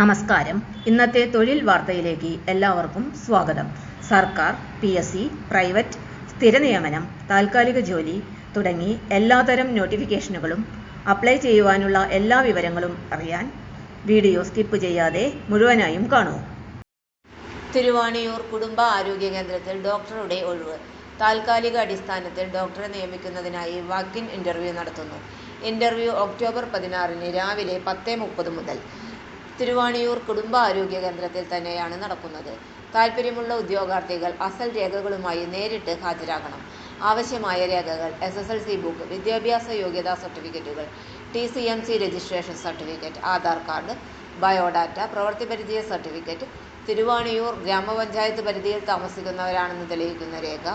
നമസ്കാരം. ഇന്നത്തെ തൊഴിൽ വാർത്തയിലേക്ക് എല്ലാവർക്കും സ്വാഗതം. സർക്കാർ പി എസ് സി പ്രൈവറ്റ് സ്ഥിര നിയമനം താൽക്കാലിക ജോലി തുടങ്ങി എല്ലാതരം നോട്ടിഫിക്കേഷനുകളും അപ്ലൈ ചെയ്യുവാനുള്ള എല്ലാ വിവരങ്ങളും അറിയാൻ വീഡിയോ സ്കിപ്പ് ചെയ്യാതെ മുഴുവനായും കാണൂ. തിരുവാണിയൂർ കുടുംബ ആരോഗ്യ കേന്ദ്രത്തിൽ ഡോക്ടറുടെ ഒഴിവ്. താൽക്കാലിക അടിസ്ഥാനത്തിൽ ഡോക്ടറെ നിയമിക്കുന്നതിനായി വാക്കിൻ ഇന്റർവ്യൂ നടത്തുന്നു. ഇന്റർവ്യൂ ഒക്ടോബർ പതിനാറിന് രാവിലെ പത്ത് മുപ്പത് മുതൽ തിരുവാണിയൂർ കുടുംബാരോഗ്യ കേന്ദ്രത്തിൽ തന്നെയാണ് നടക്കുന്നത്. താൽപ്പര്യമുള്ള ഉദ്യോഗാർത്ഥികൾ അസൽ രേഖകളുമായി നേരിട്ട് ഹാജരാകണം. ആവശ്യമായ രേഖകൾ S S L C book വിദ്യാഭ്യാസ യോഗ്യതാ സർട്ടിഫിക്കറ്റുകൾ T C M C registration certificate Aadhaar card biodata പ്രവൃത്തി പരിചയ സർട്ടിഫിക്കറ്റ് തിരുവാണിയൂർ ഗ്രാമപഞ്ചായത്ത് പരിധിയിൽ താമസിക്കുന്നവരാണെന്ന് തെളിയിക്കുന്ന രേഖ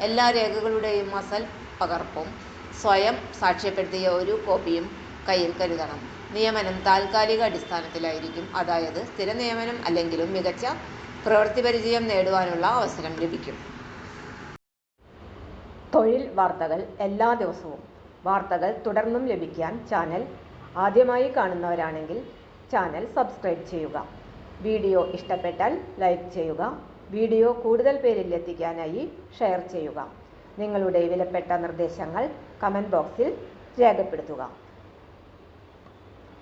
എല്ലാ രേഖകളുടെയും അസൽ പകർപ്പും സ്വയം സാക്ഷ്യപ്പെടുത്തിയ ഒരു കോപ്പിയും കയ്യിൽ കരുതണം. നിയമനം താൽക്കാലിക അടിസ്ഥാനത്തിലായിരിക്കും. അതായത് സ്ഥിര നിയമനം അല്ലെങ്കിലും മികച്ച പ്രവൃത്തി പരിചയം നേടുവാനുള്ള അവസരം ലഭിക്കും. തൊഴിൽ വാർത്തകൾ എല്ലാ ദിവസവും. വാർത്തകൾ തുടർന്നും ലഭിക്കാൻ ചാനൽ ആദ്യമായി കാണുന്നവരാണെങ്കിൽ ചാനൽ സബ്സ്ക്രൈബ് ചെയ്യുക. വീഡിയോ ഇഷ്ടപ്പെട്ടാൽ ലൈക്ക് ചെയ്യുക. വീഡിയോ കൂടുതൽ പേരിൽ എത്തിക്കാനായി ഷെയർ ചെയ്യുക. നിങ്ങളുടെ വിലപ്പെട്ട നിർദ്ദേശങ്ങൾ കമന്റ് ബോക്സിൽ രേഖപ്പെടുത്തുക.